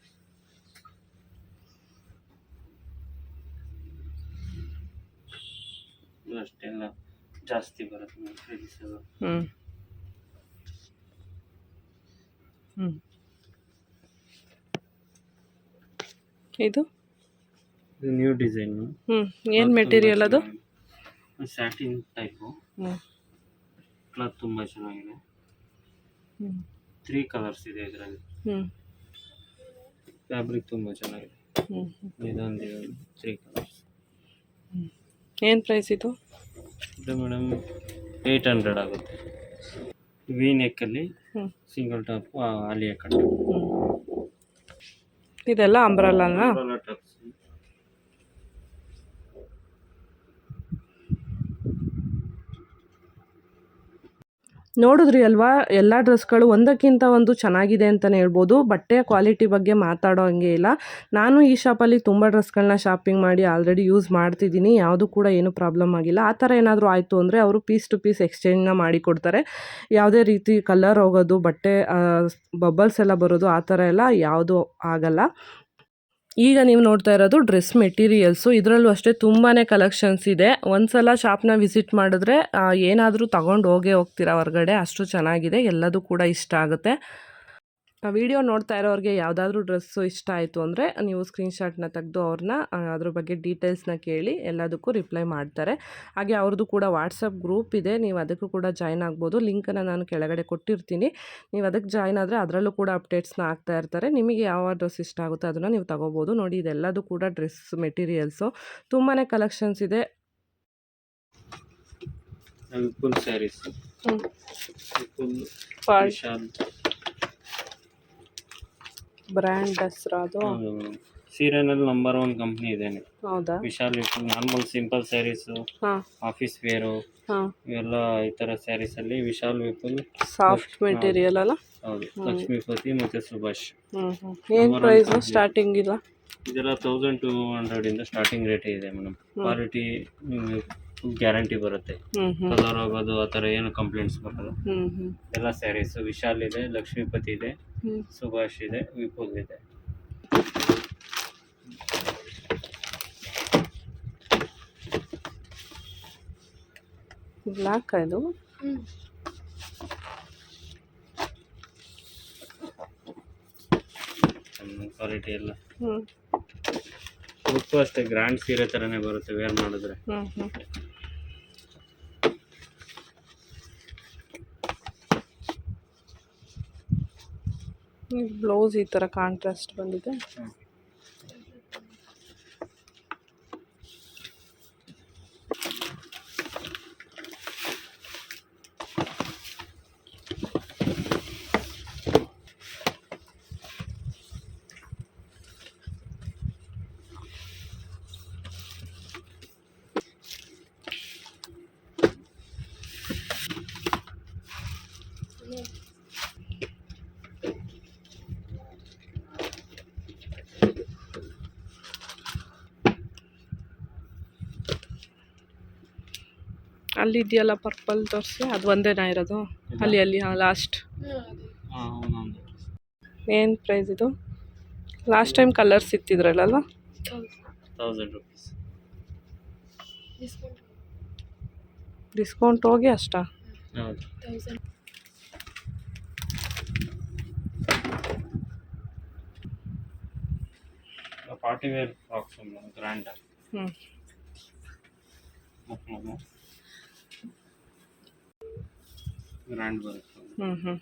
ಅಷ್ಟೆಲ್ಲ ಜಾಸ್ತಿ ಬರುತ್ತೆ. ಪ್ರೈಸ್ ಹ್ಞೂ ಹ್ಞೂ ಇದು? ಇದು ನ್ಯೂ ಡಿಸೈನು ಹ್ಞೂ ಏನು ಮೆಟೀರಿಯಲ್ ಅದು? ಸ್ಯಾಟಿನ್ ಟೈಪು ಹ್ಞೂ ಕ್ಲಾತ್ ತುಂಬ ಚೆನ್ನಾಗಿದೆ. ಹ್ಞೂ ತ್ರೀ ಕಲರ್ಸ್ ಇದೆ ಇದರಲ್ಲಿ. ಹ್ಞೂ ಫ್ಯಾಬ್ರಿಕ್ ತುಂಬ ಚೆನ್ನಾಗಿದೆ. ಹ್ಞೂ ಇದೊಂದು ತ್ರೀ ಕಲರ್ಸ್ ಏನು ಪ್ರೈಸ್ ಇದು? ಇದು ಮೇಡಮ್ ಏಯ್ಟ್ ಹಂಡ್ರೆಡ್ ಆಗುತ್ತೆ. ವಿ ನೆಕ್ಕಲ್ಲಿ ಸಿಂಗಲ್ ಟಾಪ್ ಆಲಿಯಾ ಕಟ್ ಇದೆಲ್ಲ ಅಂಬ್ರಲ್ಲನಾ ನೋಡಿದ್ರಿ ಅಲ್ವಾ? ಎಲ್ಲ ಡ್ರೆಸ್ಗಳು ಒಂದಕ್ಕಿಂತ ಒಂದು ಚೆನ್ನಾಗಿದೆ ಅಂತಲೇ ಹೇಳ್ಬೋದು. ಬಟ್ಟೆಯ ಕ್ವಾಲಿಟಿ ಬಗ್ಗೆ ಮಾತಾಡೋ ಹಂಗೆ ಇಲ್ಲ. ನಾನು ಈ ಶಾಪಲ್ಲಿ ತುಂಬ ಡ್ರೆಸ್ಗಳನ್ನ ಶಾಪಿಂಗ್ ಮಾಡಿ ಆಲ್ರೆಡಿ ಯೂಸ್ ಮಾಡ್ತಿದ್ದೀನಿ. ಯಾವುದು ಕೂಡ ಏನು ಪ್ರಾಬ್ಲಮ್ ಆಗಿಲ್ಲ. ಆ ಥರ ಏನಾದರೂ ಆಯಿತು ಅಂದರೆ ಅವರು ಪೀಸ್ ಟು ಪೀಸ್ ಎಕ್ಸ್ಚೇಂಜ್ನ ಮಾಡಿಕೊಡ್ತಾರೆ. ಯಾವುದೇ ರೀತಿ ಕಲರ್ ಹೋಗೋದು, ಬಟ್ಟೆ ಬಬಲ್ಸ್ ಎಲ್ಲ ಬರೋದು, ಆ ಥರ ಎಲ್ಲ ಯಾವುದೂ ಆಗಲ್ಲ. ಈಗ ನೀವು ನೋಡ್ತಾ ಇರೋದು ಡ್ರೆಸ್ ಮೆಟೀರಿಯಲ್ಸು. ಇದರಲ್ಲೂ ಅಷ್ಟೇ ತುಂಬಾ ಕಲೆಕ್ಷನ್ಸ್ ಇದೆ. ಒಂದ್ಸಲ ಶಾಪ್ನ ವಿಸಿಟ್ ಮಾಡಿದ್ರೆ ಏನಾದರೂ ತಗೊಂಡು ಹೋಗೇ ಹೋಗ್ತೀರಾ ಹೊರಗಡೆ? ಅಷ್ಟು ಚೆನ್ನಾಗಿದೆ. ಎಲ್ಲದೂ ಕೂಡ ಇಷ್ಟ ಆಗುತ್ತೆ. ವಿಡಿಯೋ ನೋಡ್ತಾ ಇರೋರಿಗೆ ಯಾವುದಾದ್ರೂ ಡ್ರೆಸ್ಸು ಇಷ್ಟ ಆಯಿತು ಅಂದರೆ ನೀವು ಸ್ಕ್ರೀನ್ಶಾಟ್ನ ತೆಗೆದು ಅವ್ರನ್ನ ಅದ್ರ ಬಗ್ಗೆ ಡೀಟೇಲ್ಸ್ನ ಕೇಳಿ ಎಲ್ಲದಕ್ಕೂ ರಿಪ್ಲೈ ಮಾಡ್ತಾರೆ. ಹಾಗೆ ಅವ್ರದ್ದು ಕೂಡ ವಾಟ್ಸಪ್ ಗ್ರೂಪ್ ಇದೆ ನೀವು ಅದಕ್ಕೂ ಕೂಡ ಜಾಯ್ನ್ ಆಗ್ಬೋದು. ಲಿಂಕನ್ನು ನಾನು ಕೆಳಗಡೆ ಕೊಟ್ಟಿರ್ತೀನಿ. ನೀವು ಅದಕ್ಕೆ ಜಾಯ್ನ್ ಆದರೆ ಅದರಲ್ಲೂ ಕೂಡ ಅಪ್ಡೇಟ್ಸ್ನ ಆಗ್ತಾ ಇರ್ತಾರೆ. ನಿಮಗೆ ಯಾವ ಡ್ರೆಸ್ ಇಷ್ಟ ಆಗುತ್ತೆ ಅದನ್ನು ನೀವು ತಗೋಬೋದು. ನೋಡಿ ಇದೆಲ್ಲದೂ ಕೂಡ ಡ್ರೆಸ್ ಮೆಟೀರಿಯಲ್ಸು. ತುಂಬಾ ಕಲೆಕ್ಷನ್ಸ್ ಇದೆ. Full saris. ಫುಲ್ ಬ್ರ್ಯಾಂಡ್ ಹೆಸರು ಅದು? ಸೀರೆನಲ್ಲಿ ನಂಬರ್ ಒನ್ ಕಂಪ್ನಿ ಇದೇನೆ ಹೌದಾ? ವಿಶಾಲ್ ನಾರ್ಮಲ್ ಸಿಂಪಲ್ ಸ್ಯಾರೀಸು ಹಾಂ. ಆಫೀಸ್ ವೇರು ಹಾಂ. ಇವೆಲ್ಲ ಈ ಥರ ಸ್ಯಾರೀಸಲ್ಲಿ ವಿಶಾಲ್ ವಿಪುಲ್ ಸಾಫ್ಟ್ ಮೆಟೀರಿಯಲ್ ಅಲ್ಲ? ಹೌದು. ಲಕ್ಷ್ಮೀಪತಿ ಮತ್ತೆ ಸುಭಾಷ್. ಹ್ಮ್ ಹ್ಮ್. ಏನು ಪ್ರೈಸು ಸ್ಟಾರ್ಟಿಂಗ್ ಇಲ್ಲ? ಇದೆಲ್ಲ ತೌಸಂಡ್ ಟು ಹಂಡ್ರೆಡಿಂದ ಸ್ಟಾರ್ಟಿಂಗ್ ರೇಟ್ ಇದೆ ಮೇಡಮ್ ಕ್ವಾಲಿಟಿ ಗ್ಯಾರಂಟಿ ಬರುತ್ತೆ. ಕಲರ್ ಆಗೋದು ಆ ಥರ ಏನು ಕಂಪ್ಲೇಂಟ್ಸ್ ಬರಲ್ಲ ಹ್ಞೂ ಎಲ್ಲ ಸ್ಯಾರೀಸ್ ವಿಶಾಲ್ ಇದೆ ಲಕ್ಷ್ಮೀಪತಿ ಇದೆ. ಸುಭಾಷ್ ಇದೆ ವಿಪುಲ್ ಇದೆ. ಬ್ಲಾಕ್ ಅದು. ಕ್ವಾಲಿಟಿ ಎಲ್ಲ. ಹ್ಞೂ ಲುಕ್ಕು ಅಷ್ಟೇ ಗ್ರ್ಯಾಂಡ್ ಸೀರೆ ಥರನೇ ಬರುತ್ತೆ ವೇರ್ ಮಾಡಿದ್ರೆ. ಬ್ಲೌಸ್ ಈ ಥರ ಕಾಂಟ್ರಾಸ್ಟ್ ಬಂದಿದೆ. ಅಲ್ಲಿ ಇದೆಯಲ್ಲ ಪರ್ಪಲ್ ತೋರಿಸಿ ಅದು ಒಂದೇನಾ ಇರೋದು? ಅಲ್ಲಿ ಅಲ್ಲಿ ಹಾಂ ಲಾಸ್ಟ್ ಏನು ಪ್ರೈಸ್ ಇದು? ಲಾಸ್ಟ್ ಟೈಮ್ ಕಲರ್ಸ್ ಇತ್ತಿದ್ರಲ್ಲ ಡಿಸ್ಕೌಂಟ್ ಹೋಗಿ ಅಷ್ಟಾ? ಹೌದು. ಪಾರ್ಟಿ ವೇರ್ ಫ್ರಾಕ್ಸ್ ಗ್ರ್ಯಾಂಡ್ ಹ್ಞೂ ಗ್ರ್ಯಾಂಡ್ ಬರುತ್ತೆ ಹ್ಞೂ ಹ್ಞೂ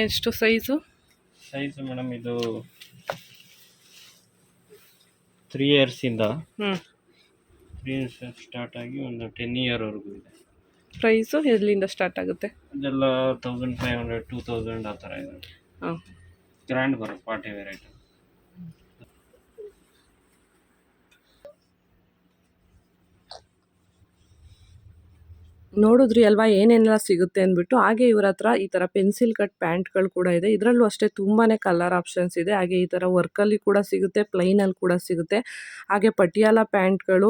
ಎಷ್ಟು ಸೈಜು ಸೈಜ್ ಮೇಡಮ್ ಇದು ತ್ರೀ ಇಯರ್ಸಿಂದ ಹ್ಞೂ ತ್ರೀ ಇಯರ್ಸ್ ಸ್ಟಾರ್ಟ್ ಆಗಿ ಒಂದು ಟೆನ್ ಇಯರ್ವರೆಗೂ ಇದೆ. ಪ್ರೈಸು ಎಲ್ಲಿಂದ ಸ್ಟಾರ್ಟ್ ಆಗುತ್ತೆ? ಅದೆಲ್ಲ thousand five hundred two thousand ಆ ಥರ ಇದೆ. ಹಾಂ. ಗ್ರ್ಯಾಂಡ್ ಬರುತ್ತೆ ಪಾರ್ಟಿ ವೇರ್ ನೋಡಿದ್ರಿ ಅಲ್ವಾ, ಏನೇನೆಲ್ಲ ಸಿಗುತ್ತೆ ಅಂದ್ಬಿಟ್ಟು. ಹಾಗೆ ಇವ್ರ ಹತ್ರ ಈ ಥರ ಪೆನ್ಸಿಲ್ ಕಟ್ ಪ್ಯಾಂಟ್ಗಳು ಕೂಡ ಇದೆ. ಇದರಲ್ಲೂ ಅಷ್ಟೇ ತುಂಬಾ ಕಲರ್ ಆಪ್ಷನ್ಸ್ ಇದೆ. ಹಾಗೆ ಈ ಥರ ವರ್ಕಲ್ಲಿ ಕೂಡ ಸಿಗುತ್ತೆ ಪ್ಲೈನಲ್ಲಿ ಕೂಡ ಸಿಗುತ್ತೆ. ಹಾಗೆ ಪಟಿಯಾಲ ಪ್ಯಾಂಟ್ಗಳು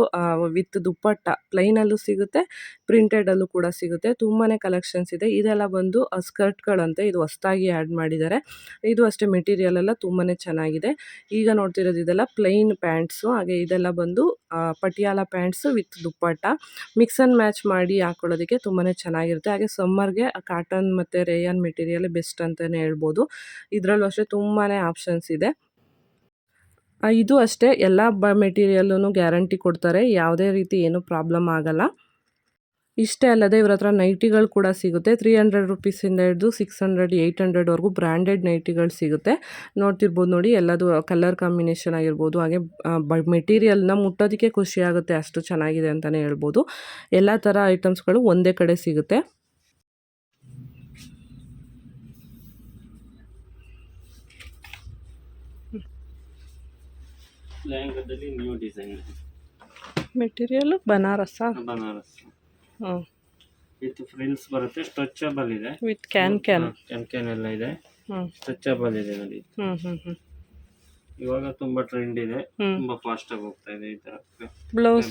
ವಿತ್ ದುಪ್ಪಟ್ಟ ಪ್ಲೈನಲ್ಲೂ ಸಿಗುತ್ತೆ ಪ್ರಿಂಟೆಡಲ್ಲೂ ಕೂಡ ಸಿಗುತ್ತೆ. ತುಂಬಾ ಕಲೆಕ್ಷನ್ಸ್ ಇದೆ. ಇದೆಲ್ಲ ಬಂದು ಸ್ಕರ್ಟ್ಗಳಂತೆ ಇದು ಹೊಸ್ದಾಗಿ ಆ್ಯಡ್ ಮಾಡಿದ್ದಾರೆ. ಇದು ಅಷ್ಟೇ ಮೆಟೀರಿಯಲ್ ಎಲ್ಲ ತುಂಬಾ ಚೆನ್ನಾಗಿದೆ. ಈಗ ನೋಡ್ತಿರೋದು ಇದೆಲ್ಲ ಪ್ಲೈನ್ ಪ್ಯಾಂಟ್ಸು ಹಾಗೆ ಇದೆಲ್ಲ ಬಂದು Patiala pants with dupatta. Mix and match ಮಾಡಿ ಹಾಕೊಳ್ಳೋದಕ್ಕೆ ತುಂಬಾ ಚೆನ್ನಾಗಿರುತ್ತೆ. ಹಾಗೆ ಸಮ್ಮರ್ಗೆ ಕಾಟನ್ ಮತ್ತು ರೇಯನ್ ಮೆಟೀರಿಯಲ್ ಬೆಸ್ಟ್ ಅಂತಲೇ ಹೇಳ್ಬೋದು. ಇದರಲ್ಲೂ ಅಷ್ಟೇ ತುಂಬಾ ಆಪ್ಷನ್ಸ್ ಇದೆ. ಇದು ಅಷ್ಟೇ. ಎಲ್ಲ ಬ ಮೆಟೀರಿಯಲ್ಲೂ ಗ್ಯಾರಂಟಿ ಕೊಡ್ತಾರೆ. ಯಾವುದೇ ರೀತಿ ಏನೂ ಪ್ರಾಬ್ಲಮ್ ಆಗಲ್ಲ. ಇಷ್ಟೇ ಅಲ್ಲದೆ ಇವ್ರ ಹತ್ರ ನೈಟಿಗಳು ಕೂಡ ಸಿಗುತ್ತೆ. ತ್ರೀ ಹಂಡ್ರೆಡ್ ರುಪೀಸಿಂದ ಹಿಡಿದು ಸಿಕ್ಸ್ ಹಂಡ್ರೆಡ್ ಏಯ್ಟ್ ಹಂಡ್ರೆಡ್ವರೆಗೂ ಬ್ರ್ಯಾಂಡೆಡ್ ನೈಟಿಗಳು ಸಿಗುತ್ತೆ. ನೋಡ್ತಿರ್ಬೋದು ನೋಡಿ ಎಲ್ಲದು ಕಲರ್ ಕಾಂಬಿನೇಷನ್ ಆಗಿರ್ಬೋದು ಹಾಗೆ ಬ ಮೆಟೀರಿಯಲ್ನ ಮುಟ್ಟೋದಕ್ಕೆ ಖುಷಿ ಆಗುತ್ತೆ ಅಷ್ಟು ಚೆನ್ನಾಗಿದೆ ಅಂತಲೇ ಹೇಳ್ಬೋದು. ಎಲ್ಲ ಥರ ಐಟಮ್ಸ್ಗಳು ಒಂದೇ ಕಡೆ ಸಿಗುತ್ತೆ. ಲೆಹಂಗಾದಲ್ಲಿ new design material Banaras Banaras with frills ಬರುತ್ತೆ ಸ್ಟ್ರೆಚಬಲ್ ಇದೆ. With can can. Can can ಎಲ್ಲ ಇದೆ. ಸ್ಟ್ರೆಚಬಲ್ ಇದೆ ನೋಡಿ. ಹ್ಞೂ ಹ್ಞೂ ಹ್ಞೂ ಇವಾಗ ತುಂಬಾ ಟ್ರೆಂಡ್ ಇದೆ ತುಂಬಾ ಫಾಸ್ಟ್ ಆಗಿ ಹೋಗ್ತಾ ಇದೆ ಈ ತರ. ಬ್ಲೌಸ್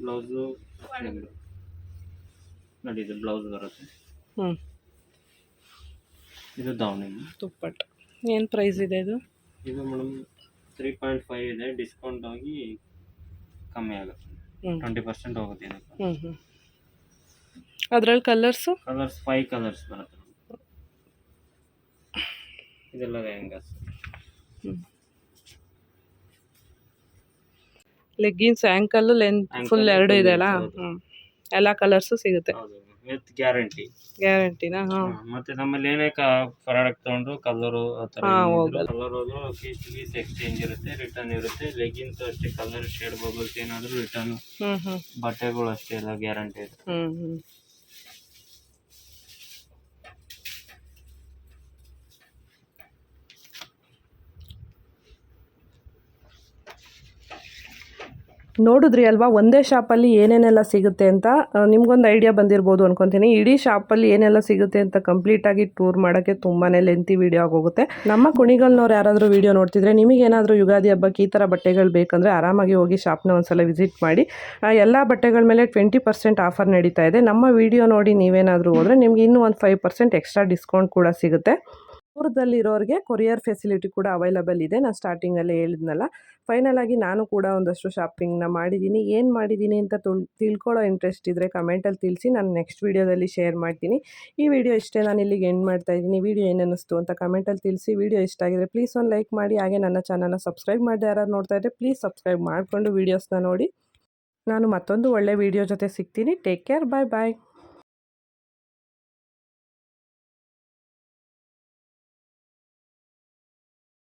ಬ್ಲೌಸ್ ನೋಡಿ ಇದು ಬ್ಲೌಸ್ ಬರುತ್ತೆ. ಹ್ಞೂ ಇದು ದಾವಣಿ ದುಪ್ಪಟ್ಟು. ಏನು ಪ್ರೈಸ್ ಇದೆ ಇದು? ಇದು ಮೇಡಮ್ ತ್ರೀ ಪಾಯಿಂಟ್ ಫೈವ್ ಇದೆ ಡಿಸ್ಕೌಂಟ್ ಆಗಿ ಕಮ್ಮಿ ಆಗುತ್ತೆ. ಟ್ವೆಂಟಿ ಪರ್ಸೆಂಟ್ ಹೋಗುತ್ತೆ ಇದಕ್ಕೆ. ಹ್ಞೂ ಹ್ಞೂ ಅದ್ರಲ್ಲಿ ಕಲರ್ಸು ಕಲರ್ಸ್ ಫೈವ್ ಕಲರ್ಸ್ ಬರುತ್ತೆ ಇದೆಲ್ಲ lehengas leggings ankle length full ಎರಡು ಇದೆ ಅಲ್ಲ. ಹ್ಞೂ ಎಲ್ಲ ಕಲರ್ಸು ಸಿಗುತ್ತೆ. ವಿತ್ ಗ್ಯಾರಂಟಿ ಗ್ಯಾರಂಟಿನಾ ಹಾಂ. ಮತ್ತೆ ನಮ್ಮಲ್ಲಿ ಏನೇ ಪ್ರಾಡಕ್ಟ್ ತಗೊಂಡ್ರು ಕಲರು ಆ ಥರ. ಕಲರ್ ಹೋದ್ರು ಪೀಸ್ ಪೀಸ್ ಎಕ್ಸ್ಚೇಂಜ್ ಇರುತ್ತೆ ರಿಟರ್ನ್ ಇರುತ್ತೆ. ಲೆಗಿನ್ಸ್ ಅಷ್ಟೇ ಕಲರ್ ಶೇಡ್ ಬಬಲ್ಸ್ ಏನಾದರೂ ರಿಟರ್ನ್ ಬಟ್ಟೆಗಳು ಅಷ್ಟೇ ಎಲ್ಲ ಗ್ಯಾರಂಟಿ ಇದೆ ನೋಡಿದ್ರಿ ಅಲ್ವಾ? ಒಂದೇ ಶಾಪಲ್ಲಿ ಏನೇನೆಲ್ಲ ಸಿಗುತ್ತೆ ಅಂತ ನಿಮ್ಗೊಂದು ಐಡಿಯಾ ಬಂದಿರ್ಬೋದು ಅನ್ಕೊತೀನಿ. ಇಡೀ ಶಾಪಲ್ಲಿ ಏನೆಲ್ಲ ಸಿಗುತ್ತೆ ಅಂತ ಕಂಪ್ಲೀಟಾಗಿ ಟೂರ್ ಮಾಡೋಕ್ಕೆ ತುಂಬಾ ಲೆಂತಿ ವೀಡಿಯೋ ಆಗೋಗುತ್ತೆ. ನಮ್ಮ ಕುಣಿಗಲ್ನವ್ರು ಯಾರಾದರೂ ವೀಡಿಯೋ ನೋಡ್ತಿದ್ರೆ ನಿಮಗೇನಾದರೂ ಯುಗಾದಿ ಹಬ್ಬಕ್ಕೆ ಈ ಥರ ಬಟ್ಟೆಗಳು ಬೇಕಂದರೆ ಆರಾಮಾಗಿ ಹೋಗಿ ಶಾಪ್ನ ಒಂದ್ಸಲ ವಿಸಿಟ್ ಮಾಡಿ. ಎಲ್ಲ ಬಟ್ಟೆಗಳ ಮೇಲೆ ಟ್ವೆಂಟಿ ಪರ್ಸೆಂಟ್ ಆಫರ್ ನಡೀತಾ ಇದೆ. ನಮ್ಮ ವಿಡಿಯೋ ನೋಡಿ ನೀವೇನಾದರೂ ಹೋದರೆ ನಿಮ್ಗೆ ಇನ್ನೂ ಒಂದು ಫೈವ್ ಪರ್ಸೆಂಟ್ ಎಕ್ಸ್ಟ್ರಾ ಡಿಸ್ಕೌಂಟ್ ಕೂಡ ಸಿಗುತ್ತೆ. ದೂರದಲ್ಲಿರೋರಿಗೆ ಕೊರಿಯರ್ ಫೆಸಿಲಿಟಿ ಕೂಡ ಅವೈಲಬಲ್ ಇದೆ. ನಾನು ಸ್ಟಾರ್ಟಿಂಗಲ್ಲಿ ಹೇಳಿದ್ನಲ್ಲ, ಫೈನಲ್ ಆಗಿ ನಾನು ಕೂಡ ಒಂದಷ್ಟು ಶಾಪಿಂಗ್ನ ಮಾಡಿದ್ದೀನಿ. ಏನು ಮಾಡಿದ್ದೀನಿ ಅಂತ ತುಳ್, ತಿಳ್ಕೊಳ್ಳೋ ಇಂಟ್ರೆಸ್ಟ್ ಇದ್ದರೆ ಕಮೆಂಟಲ್ಲಿ ತಿಳಿಸಿ. ನಾನು ನೆಕ್ಸ್ಟ್ ವೀಡಿಯೋದಲ್ಲಿ ಶೇರ್ ಮಾಡ್ತೀನಿ. ಈ ವಿಡಿಯೋ ಇಷ್ಟೇ ನಾನು ಇಲ್ಲಿಗೆ ಎಂಡ್ ಮಾಡ್ತಾ ಇದ್ದೀನಿ. ವಿಡಿಯೋ ಏನಿಸ್ತು ಅಂತ ಕಮೆಂಟಲ್ಲಿ ತಿಳಿಸಿ. ವಿಡಿಯೋ ಇಷ್ಟ ಆಗಿದ್ರೆ ಪ್ಲೀಸ್ ಒಂದು ಲೈಕ್ ಮಾಡಿ. ಹಾಗೆ ನನ್ನ ಚಾನಲ್ನ ಸಬ್ಸ್ಕ್ರೈಬ್ ಮಾಡಿದೆ ಯಾರು ನೋಡ್ತಾ ಇದ್ದರೆ ಪ್ಲೀಸ್ ಸಬ್ಸ್ಕ್ರೈಬ್ ಮಾಡಿಕೊಂಡು ವೀಡಿಯೋಸ್ನ ನೋಡಿ. ನಾನು ಮತ್ತೊಂದು ಒಳ್ಳೆ ವಿಡಿಯೋ ಜೊತೆ ಸಿಗ್ತೀನಿ. Take care. Bye bye.